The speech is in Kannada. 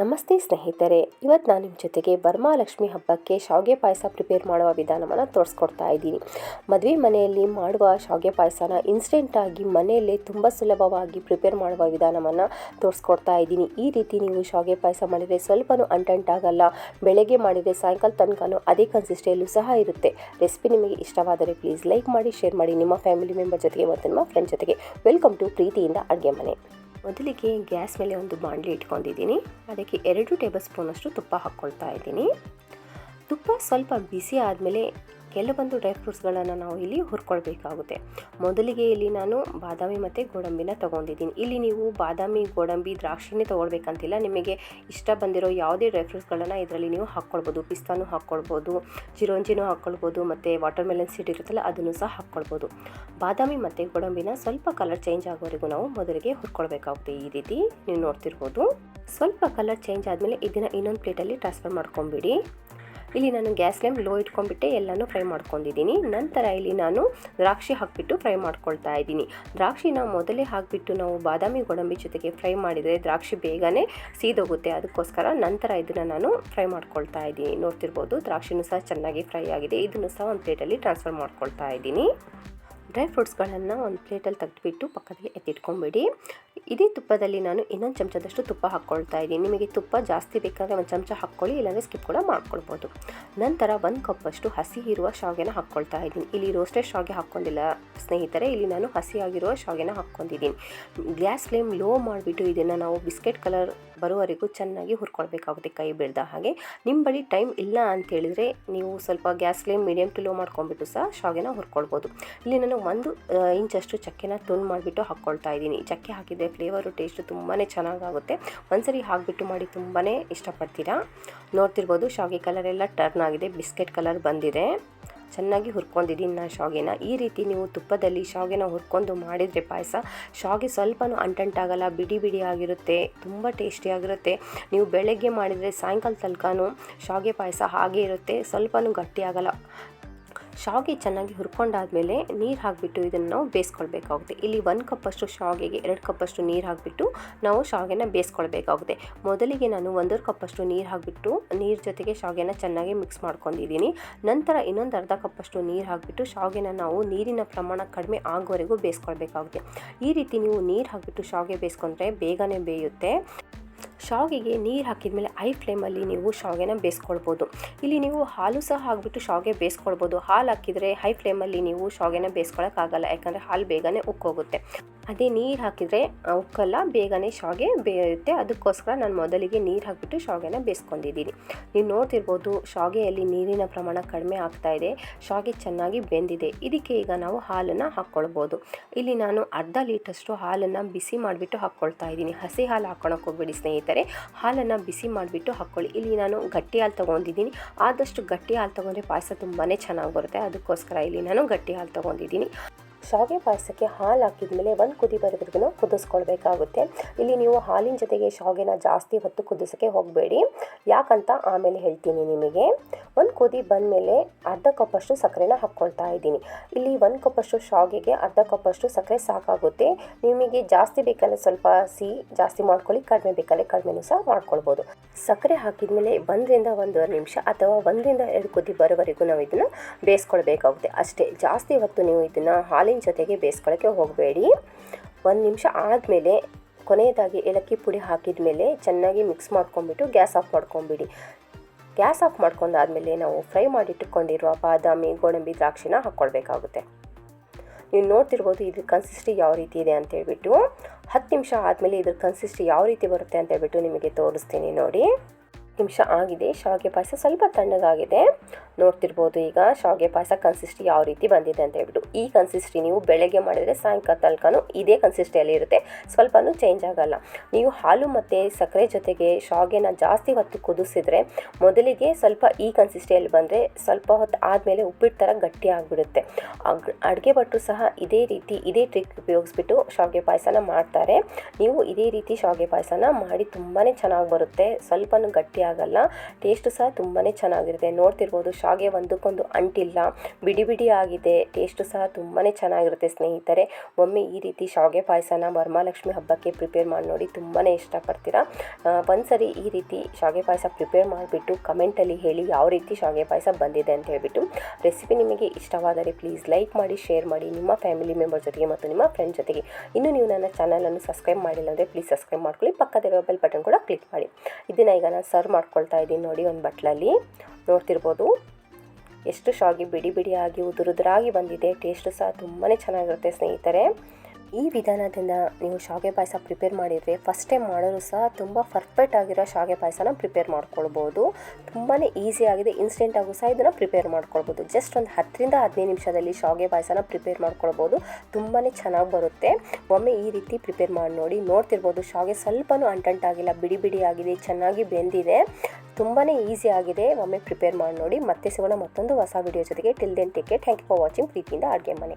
ನಮಸ್ತೆ ಸ್ನೇಹಿತರೆ ಇವತ್ತು ನಾನು ನಿಮ್ಮ ಜೊತೆಗೆ ವರಮಹಾಲಕ್ಷ್ಮಿ ಹಬ್ಬಕ್ಕೆ ಶಾವಿಗೆ ಪಾಯಸ ಪ್ರಿಪೇರ್ ಮಾಡುವ ವಿಧಾನವನ್ನು ತೋರಿಸ್ಕೊಡ್ತಾ ಇದ್ದೀನಿ. ಮದುವೆ ಮನೆಯಲ್ಲಿ ಮಾಡುವ ಶಾವಿಗೆ ಪಾಯಸನ ಇನ್ಸ್ಟೆಂಟಾಗಿ ಮನೆಯಲ್ಲೇ ತುಂಬ ಸುಲಭವಾಗಿ ಪ್ರಿಪೇರ್ ಮಾಡುವ ವಿಧಾನವನ್ನು ತೋರಿಸ್ಕೊಡ್ತಾ ಇದ್ದೀನಿ. ಈ ರೀತಿ ನೀವು ಶಾವಿಗೆ ಪಾಯಸ ಮಾಡಿದರೆ ಸ್ವಲ್ಪನೂ ಅಂಟಂಟಾಗಲ್ಲ ಬೆಳಗ್ಗೆ ಮಾಡಿದರೆ ಸಾಯಂಕಾಲ ತನಕನೂ ಅದೇ ಕನ್ಸಿಸ್ಟೆಯಲ್ಲೂ ಸಹ ಇರುತ್ತೆ. ರೆಸಿಪಿ ನಿಮಗೆ ಇಷ್ಟವಾದರೆ ಪ್ಲೀಸ್ ಲೈಕ್ ಮಾಡಿ ಶೇರ್ ಮಾಡಿ, ನಿಮ್ಮ ಫ್ಯಾಮಿಲಿ ಮೆಂಬರ್ ಜೊತೆಗೆ ಮತ್ತು ನಿಮ್ಮ ಫ್ರೆಂಡ್ ಜೊತೆಗೆ. ವೆಲ್ಕಮ್ ಟು ಪ್ರೀತಿಯಿಂದ ಅಡುಗೆ ಮನೆ. ಮೊದಲಿಗೆ ಗ್ಯಾಸ್ ಮೇಲೆ ಒಂದು ಬಾಣಲಿ ಇಟ್ಕೊಂಡಿದ್ದೀನಿ. ಅದಕ್ಕೆ ಎರಡು ಟೇಬಲ್ ಸ್ಪೂನಷ್ಟು ತುಪ್ಪ ಹಾಕ್ಕೊಳ್ತಾ ಇದ್ದೀನಿ. ತುಪ್ಪ ಸ್ವಲ್ಪ ಬಿಸಿ ಆದಮೇಲೆ ಕೆಲವೊಂದು ಡ್ರೈ ಫ್ರೂಟ್ಸ್ಗಳನ್ನು ನಾವು ಇಲ್ಲಿ ಹುರ್ಕೊಳ್ಬೇಕಾಗುತ್ತೆ. ಮೊದಲಿಗೆ ಇಲ್ಲಿ ನಾನು ಬಾದಾಮಿ ಮತ್ತು ಗೋಡಂಬಿನ ತೊಗೊಂಡಿದ್ದೀನಿ. ಇಲ್ಲಿ ನೀವು ಬಾದಾಮಿ, ಗೋಡಂಬಿ, ದ್ರಾಕ್ಷಿನೇ ತೊಗೊಳ್ಬೇಕಂತಿಲ್ಲ. ನಿಮಗೆ ಇಷ್ಟ ಬಂದಿರೋ ಯಾವುದೇ ಡ್ರೈ ಫ್ರೂಟ್ಸ್ಗಳನ್ನು ಇದರಲ್ಲಿ ನೀವು ಹಾಕ್ಕೊಳ್ಬೋದು. ಪಿಸ್ತಾನೂ ಹಾಕ್ಕೊಳ್ಬೋದು, ಚಿರೋಂಜಿನೂ ಹಾಕ್ಕೊಳ್ಬೋದು, ಮತ್ತು ವಾಟರ್ ಮೆಲನ್ ಸೀಡ್ ಇರುತ್ತಲ್ಲ, ಅದನ್ನು ಸಹ ಹಾಕ್ಕೊಳ್ಬೋದು. ಬಾದಾಮಿ ಮತ್ತು ಗೋಡಂಬಿನ ಸ್ವಲ್ಪ ಕಲರ್ ಚೇಂಜ್ ಆಗೋವರೆಗೂ ನಾವು ಮೊದಲಿಗೆ ಹುರ್ಕೊಳ್ಬೇಕಾಗುತ್ತೆ ಈ ರೀತಿ. ನೀವು ನೋಡ್ತಿರ್ಬೋದು. ಸ್ವಲ್ಪ ಕಲರ್ ಚೇಂಜ್ ಆದಮೇಲೆ ಇದನ್ನು ಇನ್ನೊಂದು ಪ್ಲೇಟಲ್ಲಿ ಟ್ರಾನ್ಸ್ಫರ್ ಮಾಡ್ಕೊಂಬಿಡಿ. ಇಲ್ಲಿ ನಾನು ಗ್ಯಾಸ್ ಫ್ಲೇಮ್ ಲೋ ಇಟ್ಕೊಂಡ್ಬಿಟ್ಟೆ, ಎಲ್ಲನೂ ಫ್ರೈ ಮಾಡ್ಕೊಂಡಿದ್ದೀನಿ. ನಂತರ ಇಲ್ಲಿ ನಾನು ದ್ರಾಕ್ಷಿ ಹಾಕಿಬಿಟ್ಟು ಫ್ರೈ ಮಾಡ್ಕೊಳ್ತಾ ಇದ್ದೀನಿ. ದ್ರಾಕ್ಷಿನ ಮೊದಲೇ ಹಾಕಿಬಿಟ್ಟು ನಾವು ಬಾದಾಮಿ ಗೋಡಂಬಿ ಜೊತೆಗೆ ಫ್ರೈ ಮಾಡಿದರೆ ದ್ರಾಕ್ಷಿ ಬೇಗನೆ ಸೀದೋಗುತ್ತೆ. ಅದಕ್ಕೋಸ್ಕರ ನಂತರ ಇದನ್ನು ನಾನು ಫ್ರೈ ಮಾಡ್ಕೊಳ್ತಾ ಇದ್ದೀನಿ. ನೋಡ್ತಿರ್ಬೋದು, ದ್ರಾಕ್ಷಿನೂ ಸಹ ಚೆನ್ನಾಗಿ ಫ್ರೈ ಆಗಿದೆ. ಇದನ್ನು ಸಹ ಒಂದು ಪ್ಲೇಟಲ್ಲಿ ಟ್ರಾನ್ಸ್ಫರ್ ಮಾಡ್ಕೊಳ್ತಾ ಇದ್ದೀನಿ. ಡ್ರೈ ಫ್ರೂಟ್ಸ್ಗಳನ್ನು ಒಂದು ಪ್ಲೇಟಲ್ಲಿ ತೆಗೆದುಬಿಟ್ಟು ಪಕ್ಕದಲ್ಲಿ ಎತ್ತಿಟ್ಕೊಂಬಿಡಿ. ಇದೇ ತುಪ್ಪದಲ್ಲಿ ನಾನು ಇನ್ನೊಂದು ಚಮಚದಷ್ಟು ತುಪ್ಪ ಹಾಕ್ಕೊಳ್ತಾ ಇದ್ದೀನಿ. ನಿಮಗೆ ತುಪ್ಪ ಜಾಸ್ತಿ ಬೇಕಾದರೆ ಒಂದು ಚಮಚ ಹಾಕ್ಕೊಳ್ಳಿ, ಇಲ್ಲಾಂದರೆ ಸ್ಕಿಪ್ ಕೂಡ ಮಾಡ್ಕೊಳ್ಬೋದು. ನಂತರ ಒಂದು ಕಪ್ಪಷ್ಟು ಹಸಿ ಇರುವ ಶಾವಿಗೆನ ಹಾಕ್ಕೊಳ್ತಾ ಇದ್ದೀನಿ. ಇಲ್ಲಿ ರೋಸ್ಟೆಡ್ ಶಾವಿಗೆ ಹಾಕ್ಕೊಂಡಿಲ್ಲ ಸ್ನೇಹಿತರೆ, ಇಲ್ಲಿ ನಾನು ಹಸಿಯಾಗಿರುವ ಶಾವಿಗೆನ ಹಾಕ್ಕೊಂಡಿದ್ದೀನಿ. ಗ್ಯಾಸ್ ಫ್ಲೇಮ್ ಲೋ ಮಾಡಿಬಿಟ್ಟು ಇದನ್ನು ನಾವು ಬಿಸ್ಕೆಟ್ ಕಲರ್ ಬರುವವರೆಗೂ ಚೆನ್ನಾಗಿ ಹುರ್ಕೊಳ್ಬೇಕಾಗುತ್ತೆ ಕೈ ಬಿಡ್ದ ಹಾಗೆ. ನಿಮ್ಮ ಬಳಿ ಟೈಮ್ ಇಲ್ಲ ಅಂತ ಹೇಳಿದರೆ ನೀವು ಸ್ವಲ್ಪ gas flame medium to low ಮಾಡ್ಕೊಂಡ್ಬಿಟ್ಟು ಸಹ ಶಾವಿಗೆನ ಹುರ್ಕೊಳ್ಬೋದು. ಇಲ್ಲಿ ನಾನು ಒಂದು ಇಂಚಷ್ಟು ಚಕ್ಕೆನ ತುಂಡು ಮಾಡಿಬಿಟ್ಟು ಹಾಕ್ಕೊಳ್ತಾ ಇದ್ದೀನಿ. ಚಕ್ಕೆ ಹಾಕಿದರೆ ಫ್ಲೇವರು, ಟೇಸ್ಟು ತುಂಬಾ ಚೆನ್ನಾಗಾಗುತ್ತೆ. ಒಂದ್ಸರಿ ಹಾಕಿಬಿಟ್ಟು ಮಾಡಿ ತುಂಬಾ ಇಷ್ಟಪಡ್ತೀರಾ? ನೋಡ್ತಿರ್ಬೋದು, ಶಾವಿಗೆ ಕಲರ್ ಎಲ್ಲ ಟರ್ನ್ ಆಗಿದೆ, ಬಿಸ್ಕೆಟ್ ಕಲರ್ ಬಂದಿದೆ. ಚೆನ್ನಾಗಿ ಹುರ್ಕೊಂಡಿದ್ದೀನಿ ನಾನು ಶಾವಿಗೆನ. ಈ ರೀತಿ ನೀವು ತುಪ್ಪದಲ್ಲಿ ಶಾವಿಗೆನ ಹುರ್ಕೊಂಡು ಮಾಡಿದರೆ ಪಾಯಸ ಶಾವಿಗೆ ಸ್ವಲ್ಪನೂ ಅಂಟಂಟಾಗಲ್ಲ, ಬಿಡಿ ಬಿಡಿ ಆಗಿರುತ್ತೆ, ತುಂಬ ಟೇಸ್ಟಿಯಾಗಿರುತ್ತೆ ನೀವು ಬೆಳಗ್ಗೆ ಮಾಡಿದರೆ ಸಾಯಂಕಾಲ ತನಕನೂ ಶಾವಿಗೆ ಪಾಯಸ ಹಾಗೆ ಇರುತ್ತೆ, ಸ್ವಲ್ಪನೂ ಗಟ್ಟಿ ಆಗಲ್ಲ. ಶಾವಿಗೆ ಚೆನ್ನಾಗಿ ಹುರ್ಕೊಂಡಾದಮೇಲೆ ನೀರು ಹಾಕಿಬಿಟ್ಟು ಇದನ್ನು ನಾವು ಬೇಯಿಸ್ಕೊಳ್ಬೇಕಾಗುತ್ತೆ. ಇಲ್ಲಿ ಒಂದು ಕಪ್ಪಷ್ಟು ಶಾವಿಗೆಗೆ ಎರಡು ಕಪ್ಪಷ್ಟು ನೀರು ಹಾಕಿಬಿಟ್ಟು ನಾವು ಶಾವಿಗೆನ ಬೇಯಿಸ್ಕೊಳ್ಬೇಕಾಗುತ್ತೆ. ಮೊದಲಿಗೆ ನಾನು ಒಂದೂವರೆ ಕಪ್ಪಷ್ಟು ನೀರು ಹಾಕಿಬಿಟ್ಟು ನೀರು ಜೊತೆಗೆ ಶಾವಿಗೆನ ಚೆನ್ನಾಗಿ ಮಿಕ್ಸ್ ಮಾಡ್ಕೊಂಡಿದ್ದೀನಿ. ನಂತರ ಇನ್ನೊಂದು ಅರ್ಧ ಕಪ್ಪಷ್ಟು ನೀರು ಹಾಕಿಬಿಟ್ಟು ಶಾವಿಗೆನ ನಾವು ನೀರಿನ ಪ್ರಮಾಣ ಕಡಿಮೆ ಆಗೋವರೆಗೂ ಬೇಯಿಸ್ಕೊಳ್ಬೇಕಾಗುತ್ತೆ. ಈ ರೀತಿ ನೀವು ನೀರು ಹಾಕಿಬಿಟ್ಟು ಶಾವಿಗೆ ಬೇಯಿಸ್ಕೊಂಡ್ರೆ ಬೇಗನೆ ಬೇಯುತ್ತೆ. ಶಾವಿಗೆಗೆ ನೀರು ಹಾಕಿದ ಮೇಲೆ ಐ ಫ್ಲೇಮಲ್ಲಿ ನೀವು ಶಾವಿಗೆನ ಬೇಯಿಸ್ಕೊಳ್ಬೋದು. ಇಲ್ಲಿ ನೀವು ಹಾಲು ಸಹ ಹಾಕ್ಬಿಟ್ಟು ಶಾವಿಗೆ ಬೇಯಿಸ್ಕೊಳ್ಬೋದು. ಹಾಲು ಹಾಕಿದರೆ ಹೈ ಫ್ಲೇಮಲ್ಲಿ ನೀವು ಶಾವಿಗೆನ ಬೇಯಿಸ್ಕೊಳಕ್ಕಾಗಲ್ಲ, ಯಾಕಂದರೆ ಹಾಲು ಬೇಗನೆ ಉಕ್ಕೋಗುತ್ತೆ. ಅದೇ ನೀರು ಹಾಕಿದರೆ ಅವಕ್ಕೆಲ್ಲ ಬೇಗನೆ ಶಾವಿಗೆ ಬೇಯುತ್ತೆ. ಅದಕ್ಕೋಸ್ಕರ ನಾನು ಮೊದಲಿಗೆ ನೀರು ಹಾಕಿಬಿಟ್ಟು ಶಾವಿಗೆನ ಬೇಯಿಸ್ಕೊಂಡಿದ್ದೀನಿ ನೀವು ನೋಡ್ತಿರ್ಬೋದು, ಶಾವಿಗೆಯಲ್ಲಿ ನೀರಿನ ಪ್ರಮಾಣ ಕಡಿಮೆ ಆಗ್ತಾ ಇದೆ. ಶಾವಿಗೆ ಚೆನ್ನಾಗಿ ಬೆಂದಿದೆ. ಇದಕ್ಕೆ ಈಗ ನಾವು ಹಾಲನ್ನು ಹಾಕ್ಕೊಳ್ಬೋದು ಇಲ್ಲಿ ನಾನು ಅರ್ಧ ಲೀಟರ್ಷ್ಟು ಹಾಲನ್ನು ಬಿಸಿ ಮಾಡಿಬಿಟ್ಟು ಹಾಕ್ಕೊಳ್ತಾ ಇದ್ದೀನಿ. ಹಸಿ ಹಾಲು ಹಾಕ್ಕೊಳಕ್ಕೆ ಹೋಗ್ಬೇಡಿ ಸ್ನೇಹಿತರೆ. ಹಾಲನ್ನು ಬಿಸಿ ಮಾಡಿಬಿಟ್ಟು ಹಾಕ್ಕೊಳ್ಳಿ ಇಲ್ಲಿ ನಾನು ಗಟ್ಟಿ ಹಾಲು ತೊಗೊಂಡಿದ್ದೀನಿ. ಆದಷ್ಟು ಗಟ್ಟಿ ಹಾಲು ತೊಗೊಂಡ್ರೆ ಪಾಯಸ ತುಂಬಾ ಚೆನ್ನಾಗಿ ಬರುತ್ತೆ. ಅದಕ್ಕೋಸ್ಕರ ಇಲ್ಲಿ ನಾನು ಗಟ್ಟಿ ಹಾಲು ತೊಗೊಂಡಿದ್ದೀನಿ. ಶಾವಿಗೆ ಪಾಯಸಕ್ಕೆ ಹಾಲು ಹಾಕಿದ ಮೇಲೆ ಒಂದು ಕುದಿ ಬರೋದ್ರಿಗೂ ಕುದಿಸ್ಕೊಳ್ಬೇಕಾಗುತ್ತೆ. ಇಲ್ಲಿ ನೀವು ಹಾಲಿನ ಜೊತೆಗೆ ಶಾವಿಗೆನ ಜಾಸ್ತಿ ಹೊತ್ತು ಕುದಿಸೋಕ್ಕೆ ಹೋಗಬೇಡಿ. ಯಾಕಂತ ಆಮೇಲೆ ಹೇಳ್ತೀನಿ ನಿಮಗೆ. ಒಂದು ಕುದಿ ಬಂದಮೇಲೆ ಅರ್ಧ ಕಪ್ಪಷ್ಟು ಸಕ್ಕರೆನ ಹಾಕ್ಕೊಳ್ತಾ ಇದ್ದೀನಿ. ಇಲ್ಲಿ ಒಂದು ಕಪ್ಪಷ್ಟು ಶಾವಿಗೆಗೆ ಅರ್ಧ ಕಪ್ಪಷ್ಟು ಸಕ್ಕರೆ ಸಾಕಾಗುತ್ತೆ. ನಿಮಗೆ ಜಾಸ್ತಿ ಬೇಕಲ್ಲ ಸ್ವಲ್ಪ ಸಿಹಿ ಜಾಸ್ತಿ ಮಾಡ್ಕೊಳ್ಳಿ, ಕಡಿಮೆ ಬೇಕಲ್ಲ ಕಡಿಮೆನೂ ಸಹ ಮಾಡ್ಕೊಳ್ಬೋದು. ಸಕ್ಕರೆ ಹಾಕಿದ ಮೇಲೆ ಒಂದರಿಂದ ಒಂದೂವರೆ ನಿಮಿಷ ಅಥವಾ ಒಂದರಿಂದ ಎರಡು ಕುದಿ ಬರೋವರೆಗೂ ನಾವು ಇದನ್ನು ಬೇಯಿಸ್ಕೊಳ್ಬೇಕಾಗುತ್ತೆ. ಅಷ್ಟೇ, ಜಾಸ್ತಿ ಹೊತ್ತು ನೀವು ಇದನ್ನು ಹಾಲಿನ ಜೊತೆಗೆ ಬೇಯಿಸ್ಕೊಳ್ಳೋಕ್ಕೆ ಹೋಗಬೇಡಿ. ಒಂದು ನಿಮಿಷ ಆದಮೇಲೆ ಕೊನೆಯದಾಗಿ ಏಲಕ್ಕಿ ಪುಡಿ ಹಾಕಿದ ಮೇಲೆ ಚೆನ್ನಾಗಿ ಮಿಕ್ಸ್ ಮಾಡ್ಕೊಂಬಿಟ್ಟು ಗ್ಯಾಸ್ ಆಫ್ ಮಾಡ್ಕೊಂಬಿಡಿ ಗ್ಯಾಸ್ ಆಫ್ ಮಾಡ್ಕೊಂಡಾದಮೇಲೆ ನಾವು ಫ್ರೈ ಮಾಡಿಟ್ಟುಕೊಂಡಿರುವ ಬಾದಾಮಿ, ಗೋಡಂಬಿ, ದ್ರಾಕ್ಷಿನ ಹಾಕ್ಕೊಳ್ಬೇಕಾಗುತ್ತೆ ನೀವು ನೋಡ್ತಿರ್ಬೋದು ಇದ್ರ ಕನ್ಸಿಸ್ಟಿ ಯಾವ ರೀತಿ ಇದೆ ಅಂತ ಹೇಳ್ಬಿಟ್ಟು ಹತ್ತು ನಿಮಿಷ ಆದಮೇಲೆ ಇದ್ರ ಕನ್ಸಿಸ್ಟಿ ಯಾವ ರೀತಿ ಬರುತ್ತೆ ಅಂತ ಹೇಳ್ಬಿಟ್ಟು ನಿಮಗೆ ತೋರಿಸ್ತೀನಿ ನೋಡಿ. ನಿಮಿಷ ಆಗಿದೆ. ಶಾವಿಗೆ ಪಾಯಸ ಸ್ವಲ್ಪ ತಣ್ಣಗಾಗಿದೆ. ನೋಡ್ತಿರ್ಬೋದು ಈಗ ಶಾವಿಗೆ ಪಾಯಸ ಕನ್ಸಿಸ್ಟಿ ಯಾವ ರೀತಿ ಬಂದಿದೆ ಅಂತ ಹೇಳ್ಬಿಟ್ಟು. ಈ ಕನ್ಸಿಸ್ಟಿ ನೀವು ಬೆಳಗ್ಗೆ ಮಾಡಿದರೆ ಸಾಯಂಕಾಲ ತನಕನೂ ಇದೇ ಕನ್ಸಿಸ್ಟಿಯಲ್ಲಿ ಇರುತ್ತೆ. ಸ್ವಲ್ಪನೂ ಚೇಂಜ್ ಆಗಲ್ಲ. ನೀವು ಹಾಲು ಮತ್ತು ಸಕ್ಕರೆ ಜೊತೆಗೆ ಶಾವಿಗೆನ ಜಾಸ್ತಿ ಹೊತ್ತು ಕುದಿಸಿದ್ರೆ ಮೊದಲಿಗೆ ಸ್ವಲ್ಪ ಈ ಕನ್ಸಿಸ್ಟಿಯಲ್ಲಿ ಬಂದರೆ ಸ್ವಲ್ಪ ಹೊತ್ತು ಆದಮೇಲೆ ಉಪ್ಪಿಟ್ಟು ಥರ ಗಟ್ಟಿ ಆಗಿಬಿಡುತ್ತೆ. ಅಡುಗೆ ಭಟ್ರು ಸಹ ಇದೇ ರೀತಿ, ಇದೇ ಟ್ರಿಕ್ ಉಪಯೋಗಿಸ್ಬಿಟ್ಟು ಶಾವಿಗೆ ಪಾಯಸನ ಮಾಡ್ತಾರೆ. ನೀವು ಇದೇ ರೀತಿ ಶಾವಿಗೆ ಪಾಯಸನ ಮಾಡಿ ತುಂಬಾ ಚೆನ್ನಾಗಿ ಬರುತ್ತೆ. ಸ್ವಲ್ಪನೂ ಗಟ್ಟಿ ಆಗಲ್ಲ. ಟೇಸ್ಟು ಸಹ ತುಂಬಾ ಚೆನ್ನಾಗಿರುತ್ತೆ. ನೋಡ್ತಿರ್ಬೋದು ಶಾವಿಗೆ ಒಂದಕ್ಕೊಂದು ಅಂಟಿಲ್ಲ. ಬಿಡಿ ಬಿಡಿ ಆಗಿದೆ. ಟೇಸ್ಟು ಸಹ ತುಂಬಾ ಚೆನ್ನಾಗಿರುತ್ತೆ ಸ್ನೇಹಿತರೆ. ಒಮ್ಮೆ ಈ ರೀತಿ ಶಾವಿಗೆ ಪಾಯಸನ ವರಮಹಾಲಕ್ಷ್ಮಿ ಹಬ್ಬಕ್ಕೆ ಪ್ರಿಪೇರ್ ಮಾಡಿ ನೋಡಿ ತುಂಬಾ ಇಷ್ಟಪಡ್ತೀರಾ? ಒಂದ್ಸರಿ ಈ ರೀತಿ ಶಾವಿಗೆ ಪಾಯಸ ಪ್ರಿಪೇರ್ ಮಾಡಿಬಿಟ್ಟು ಕಮೆಂಟಲ್ಲಿ ಹೇಳಿ ಯಾವ ರೀತಿ ಶಾವಿಗೆ ಪಾಯಸ ಬಂದಿದೆ ಅಂತ ಹೇಳಿಬಿಟ್ಟು. ರೆಸಿಪಿ ನಿಮಗೆ ಇಷ್ಟವಾದರೆ ಪ್ಲೀಸ್ ಲೈಕ್ ಮಾಡಿ ಶೇರ್ ಮಾಡಿ. ನಿಮ್ಮ ಫ್ಯಾಮಿಲಿ ಮೆಂಬರ್ ಜೊತೆಗೆ ಮತ್ತು ನಿಮ್ಮ ಫ್ರೆಂಡ್ ಜೊತೆಗೆ. ಇನ್ನು ನೀವು ನನ್ನ ಚಾನಲನ್ನು ಸಬ್ಸ್ಕ್ರೈಬ್ ಮಾಡಿಲ್ಲ ಅಂದರೆ ಪ್ಲೀಸ್ ಸಬ್ಸ್ಕ್ರೈಬ್ ಮಾಡ್ಕೊಳ್ಳಿ. ಪಕ್ಕದಲ್ಲಿರೋ ಬೆಲ್ ಬಟನ್ ಕೂಡ ಕ್ಲಿಕ್ ಮಾಡಿ. ಇದನ್ನು ಈಗ ನಾನು ಸರ್ವ್ ಮಾಡ್ಕೊಳ್ತಾ ಇದ್ದೀನಿ ನೋಡಿ ಒಂದು ಬಟ್ಲಲ್ಲಿ. ನೋಡ್ತಿರ್ಬೋದು. ಎಷ್ಟು ಶಾಗಿ ಬಿಡಿ ಬಿಡಿಯಾಗಿ ಉದುರುದುರಾಗಿ ಬಂದಿದೆ. ಟೇಸ್ಟು ಸಹ ತುಂಬಾ ಚೆನ್ನಾಗಿರುತ್ತೆ ಸ್ನೇಹಿತರೆ. ಈ ವಿಧಾನದಿಂದ ನೀವು ಶಾವಿಗೆ ಪಾಯಸ ಪ್ರಿಪೇರ್ ಮಾಡಿದರೆ ಫಸ್ಟ್ ಟೈಮ್ ಮಾಡೋರು ಸಹ ತುಂಬ ಪರ್ಫೆಕ್ಟ್ ಆಗಿರೋ ಶಾವಿಗೆ ಪಾಯಸನ ಪ್ರಿಪೇರ್ ಮಾಡ್ಕೊಳ್ಬೋದು. ತುಂಬಾ ಈಸಿ ಆಗಿದೆ ಇನ್ಸ್ಟೆಂಟಾಗೂ ಸಹ ಇದನ್ನು ಪ್ರಿಪೇರ್ ಮಾಡ್ಕೊಳ್ಬೋದು. ಜಸ್ಟ್ ಒಂದು ಹತ್ತರಿಂದ ಹದಿನೈದು ನಿಮಿಷದಲ್ಲಿ ಶಾವಿಗೆ ಪಾಯಸನ ಪ್ರಿಪೇರ್ ಮಾಡ್ಕೊಳ್ಬೋದು. ತುಂಬಾ ಚೆನ್ನಾಗಿ ಬರುತ್ತೆ. ಒಮ್ಮೆ ಈ ರೀತಿ ಪ್ರಿಪೇರ್ ಮಾಡಿ ನೋಡಿ, ನೋಡ್ತಿರ್ಬೋದು ಶಾವಿಗೆ ಸ್ವಲ್ಪನೂ ಅಂಟಂಟಾಗಿಲ್ಲ ಬಿಡಿ ಬಿಡಿ ಆಗಿದೆ, ಚೆನ್ನಾಗಿ ಬೆಂದಿದೆ. ತುಂಬಾ ಈಸಿ ಆಗಿದೆ. ಒಮ್ಮೆ ಪ್ರಿಪೇರ್ ಮಾಡಿ ನೋಡಿ, ಮತ್ತೆ ಸಿಗೋಣ ಮತ್ತೊಂದು ಹೊಸ ವಿಡಿಯೋ ಜೊತೆಗೆ. Till then take thank you for watching ಪ್ರೀತಿಯಿಂದ ಅಡುಗೆ ಮನೆ.